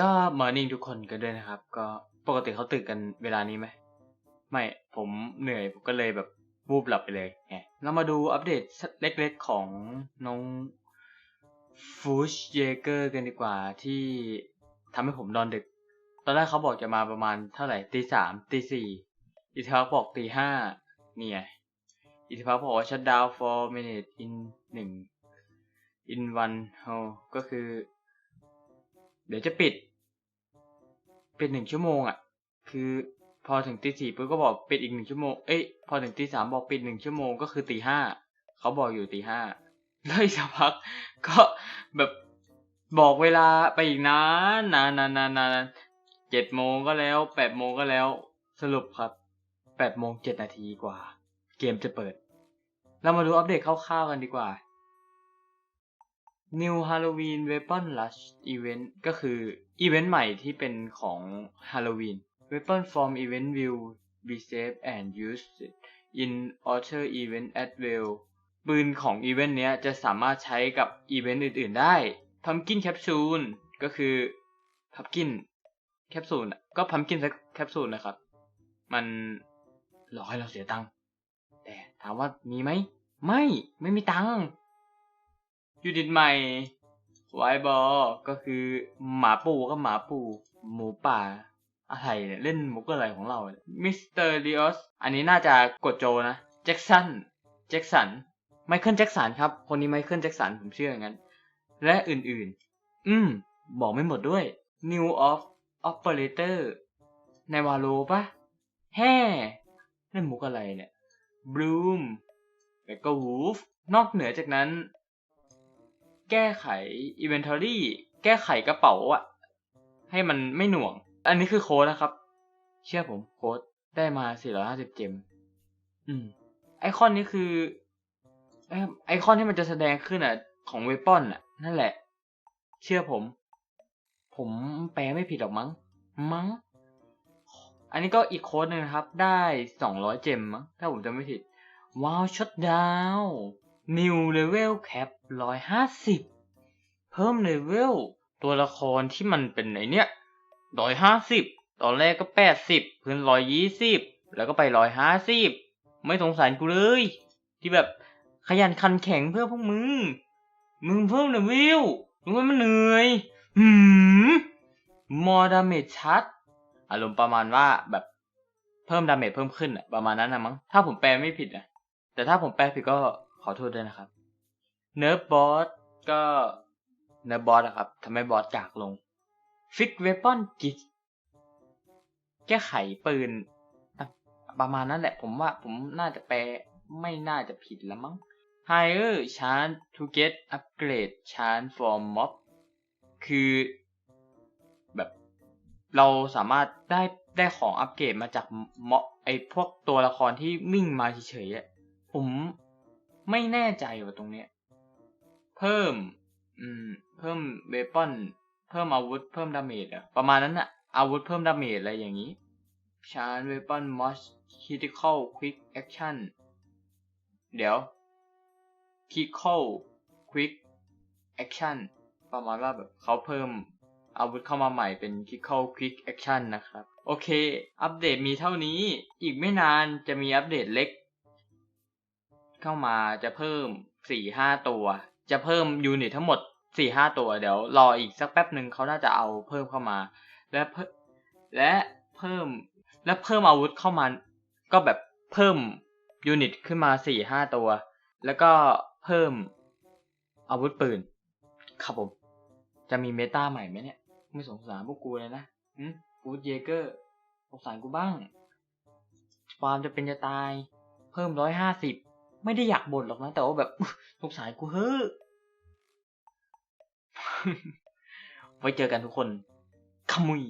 ก็มอร์นิ่งทุกคนกันด้วยนะครับ ก็ปกติเขาตื่นกันเวลานี้ไหม ไม่ผมเหนื่อยผมก็เลยแบบวูบหลับไปเลยไงเรามาดูอัปเดตเล็กๆของน้องฟูชเยเกอร์กันดีกว่าที่ทำให้ผมนอนดึก ตอนแรกเขาบอกจะมาประมาณเท่าไหร่ตีสามตีสี่อีทาบอกตีห้านี่ไงอีทาบอกว่า shut down for minute in หนึ่ง in one oh ก็คือ เดี๋ยวจะปิด ปิดหนึ่งชั่วโมงอะ คือพอถึงตีสี่ปุ๊บก็บอกปิดอีกหนึ่งชั่วโมง เอ้ยพอถึงตีสามบอกปิดหนึ่งชั่วโมงก็คือตีห้าเขาบอกอยู่ตีห้าแล้วอีกสักพักก็แบบบอกเวลาไปอีกนานนานนานนานนานเจ็ดโมงก็แล้วแปดโมงก็แล้วสรุปครับแปดโมงเจ็ดนาทีกว่า เกมจะเปิด เรามาดูอัปเดตคร่าวๆกันดีกว่า New Halloween Weapon Rush Event ก็คืออีเวนต์ใหม่ที่เป็นของ Halloween Weapon Form event will be saved and used in other event as well ปืนของอีเวนต์เนี้ยจะสามารถใช้กับอีเวนต์อื่น ๆ ได้ Pumpkin Capsule ก็คือ Pumpkin Capsule ก็ Pumpkin Capsule นะครับ มันหลอกให้เราเสียตังค์แต่ถามว่ามีไหม ไม่ไม่มีตังค์ ยูนิตใหม่ไวบอก็คือหมาปูก็หมาปู หมูป่า อะไรเนี่ยเล่นมุกอะไรของเรามิสเตอร์ดิออสอันนี้น่าจะกดโจนะแจ็คสันแจ็คสันไมเคิลแจ็คสันครับ คนนี้ไมเคิลแจ็คสันผมเชื่ออย่างนั้น และอื่นๆ อืม บอกไม่หมดด้วย New of Operator ในวาโลปะแฮ่เล่นมุกอะไรเนี่ย Bloom แล้วก็ Wolf นอกเหนือจากนั้น แก้ไข Inventory แก้ไขกระเป๋าอะให้มันไม่หน่วง อันนี้คือโค้ดนะครับ เชื่อผมโค้ดได้มา 450 เจม อืม ไอคอนนี้คือไอคอนที่มันจะแสดงขึ้นอะ ของเวปอนอะ นั่นแหละ เชื่อผม ผมแปลไม่ผิดหรอกมั้ง มั้ง อันนี้ก็อีกโค้ดหนึ่งนะครับ ได้ 200 เจมมั้ง ถ้าผมจำไม่ผิด ว้าวช็อตดาว New Level Cap 150 เพิ่มเลเวลตัวละครที่มันเป็นไอเนี้ยร้อยห้าสิบตอนแรกก็แปดสิบเพิ่นร้อยยี่สิบแล้วก็ไปร้อยห้าสิบไม่สงสารกูเลย ที่แบบขยันขันแข็งเพื่อพวกมึง มึงเพิ่มเลเวลรู้ไหมมันเหนื่อยหืมมอดาเมจชัด อารมณ์ประมาณว่าแบบเพิ่มดาเมจเพิ่มขึ้นอะประมาณนั้นนะมั้งถ้าผมแปลไม่ผิดนะแต่ถ้าผมแปลผิดก็ อโทษด้วยนะครับ เนิร์ฟบอสก็เนิร์ฟบอสอะครับทำให้บอสจากลง ฟิกเวปอนกิแก้ไขปืน ประมาณนั้นแหละผมว่าผมน่าจะแปลไม่น่าจะผิดล้วมั้ง Higher chance to get upgrade chance for mob คือแบบเราสามารถได้ได้ของอัปเกรดมาจากม็อบไอพวกตัวละครที่วิ่งมาเฉยๆผม ไม่แน่ใจว่าตรงเนี้ย เพิ่ม อืม เพิ่มเวปอน เพิ่มอาวุธ เพิ่มดาเมจอะประมาณนั้นอะอาวุธเพิ่มดาเมจอะไรอย่างนี้ชาร์จเวปอนมอสคิติคอลควิกแอคชั่นเดี๋ยวคิคอลควิกแอคชั่นประมาณว่าแบบเขาเพิ่มอาวุธเข้ามาใหม่เป็นคิคอลควิกแอคชั่นนะครับ โอเค อัปเดตมีเท่านี้ อีกไม่นานจะมีอัปเดตเล็ก เข้ามาจะเพิ่มสี่ห้าตัว จะเพิ่มยูนิตทั้งหมดสี่ห้าตัวเดี๋ยวรออีกสักแป๊บหนึ่งเขาน่าจะเอาเพิ่มเข้ามา และเพิ่มและเพิ่มและเพิ่มอาวุธเข้ามา ก็แบบเพิ่มยูนิตขึ้นมาสี่ห้าตัว แล้วก็เพิ่มอาวุธปืน ครับผม จะมีเมตาใหม่ไหมเนี่ย ไม่สงสารพวกกูเลยนะอืมฟูดเยเกอร์สงสารกูบ้างความจะเป็นจะตาย เพิ่มร้อยห้าสิบ ไม่ได้อยากบ่นหรอกนะ แต่ว่าแบบสงสารกูเฮ้อไว้เจอกันทุกคนขมุย